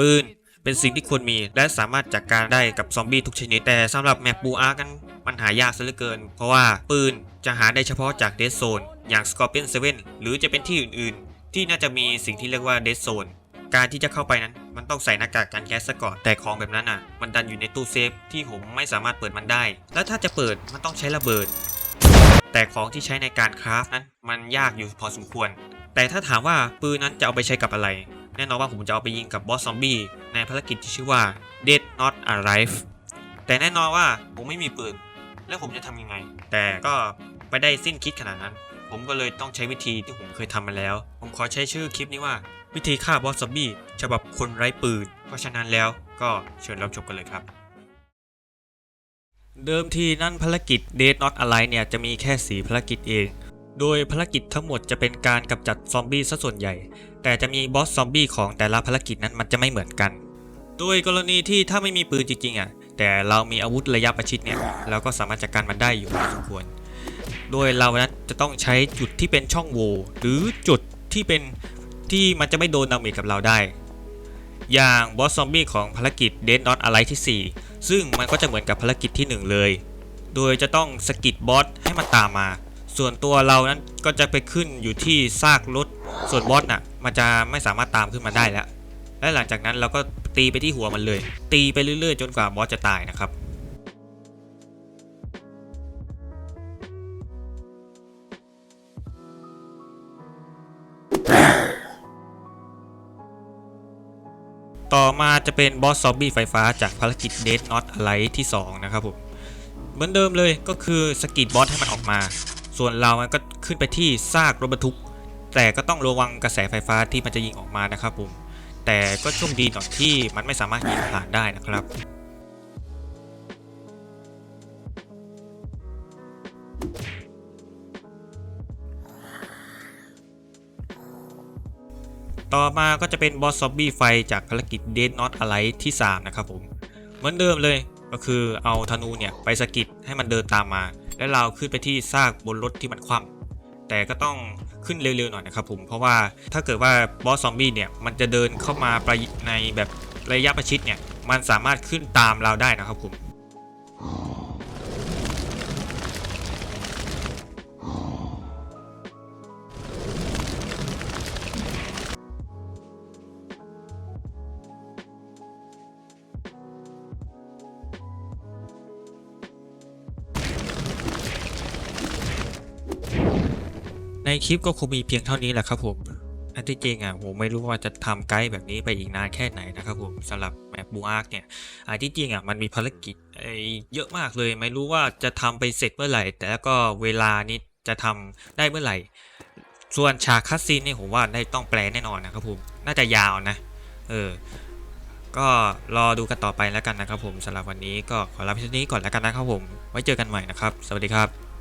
ปืนเป็นสิ่งที่ควรมี และสามารถจัดการได้กับซอมบี้ทุกชนิด แต่สำหรับแมปบูอาร์กันมันหายากซะเหลือเกิน เพราะว่าปืนจะหาได้เฉพาะจากเด z โซนอย่าง Scorpion 7หรือจะเป็นที่อื่นๆ ที่น่าจะมีสิ่งที่เรียกว่าเด z โซนการที่จะเข้าไปนั้นมันต้องใส่หน้ากากกันแก๊สซะก่อนแต่ของแบบนั้นอะ มันดันอยู่ในตู้เซฟที่ผมไม่สามารถเปิดมันได้ แล้วถ้าจะเปิดมันต้องใช้ระเบิด แต่ของที่ใช้ในการคราฟนั้นมันยากอยู่พอสมควร แต่ถ้าถามว่าปืนนั้นจะเอาไปใช้กับอะไร แน่นอนว่าผมจะเอาไปยิงกับบอสซอมบี้ในภารกิจที่ชื่อว่า Dead Not Alive แต่แน่นอนว่าผมไม่มีปืน แล้วผมจะทำยังไง แต่ก็ไปได้สิ้นคิดขนาดนั้น ผมก็เลยต้องใช้วิธีที่ผมเคยทำมาแล้ว ผมขอใช้ชื่อคลิปนี้ว่าวิธีฆ่าบอสซอมบี้ฉบับคนไร้ปืน เพราะฉะนั้นแล้วก็เชิญรับชมกันเลยครับ เดิมทีนั่นภารกิจ Dead Not Alive เนี่ยจะมีแค่4ภารกิจเอง โดยภารกิจทั้งหมดจะเป็นการกำจัดซอมบี้ซะส่วนใหญ่ แต่จะมีบอสซอมบี้ของแต่ละภารกิจนั้นมันจะไม่เหมือนกัน โดยกรณีที่ถ้าไม่มีปืนจริงๆอะ แต่เรามีอาวุธระยะประชิดเนี่ยเราก็สามารถจัดการมันได้อยู่พอสมควร โดยเรานั้นจะต้องใช้จุดที่เป็นช่องโหว่หรือจุดที่เป็นที่มันจะไม่โดนดาเมจกับเราได้ อย่างบอสซอมบี้ของภารกิจ Dead Not Alive ที่ 4 ซึ่งมันก็จะเหมือนกับภารกิจที่ 1 เลย โดยจะต้องสกิดบอสให้มันตามมา ส่วนตัวเรานั้นก็จะไปขึ้นอยู่ที่ซากรถ ส่วนบอสน่ะ มันจะไม่สามารถตามขึ้นมาได้แล้ว และหลังจากนั้นเราก็ตีไปที่หัวมันเลย ตีไปเรื่อยๆ จนกว่าบอสจะตายนะครับต่อมาจะเป็นบอสซอมบี้ไฟฟ้าจากภารกิจ Dead Not Alive ที่ 2 นะครับผม เหมือนเดิมเลยก็คือสกิดบอสให้มันออกมา ส่วนเรามันก็ขึ้นไปที่ซากรถบรรทุก แต่ก็ต้องระวังกระแสไฟฟ้าที่มันจะยิงออกมานะครับผมแต่ก็โชคดีหน่อยที่มันไม่สามารถยิงผ่านได้นะครับต่อมาก็จะเป็นบอสซอมบี้ไฟจากภารกิจ Dead Not Alive ที่ 3 นะครับผม เหมือนเดิมเลยก็คือเอาธนูเนี่ย ไปสกิดให้มันเดินตามมา แล้วเราขึ้นไปที่ซากบนรถที่มันคว่ำแต่ก็ต้องขึ้นเร็วๆหน่อยนะครับผมเพราะว่าถ้าเกิดว่าบอสซอมบี้เนี่ยมันจะเดินเข้ามาปในแบบระยะประชิดเนี่ยมันสามารถขึ้นตามเราได้นะครับผม คลิปก็คงมีเพียงเท่านี้แหละครับผมอันที่จริงอะผมไม่รู้ว่าจะทำไกด์แบบนี้ไปอีกนานแค่ไหนนะครับผมสำหรับแมปบูอาร์กเนี่ยอันที่จริงอะมันมีภารกิจเอ่อเยอะมากเลย ไม่รู้ว่าจะทำไปเสร็จเมื่อไหร่ แต่แล้วก็เวลานี้จะทำได้เมื่อไหร่ ส่วนฉากคัสซีนนี่ผมว่าได้ต้องแปลแน่นอนนะครับผมน่าจะยาวนะเออก็รอดูกันต่อไปแล้วกันนะครับผมสำหรับวันนี้ก็ขอลาไปที่นี้ก่อนแล้วกันนะครับผม ไว้เจอกันใหม่นะครับ สวัสดีครับ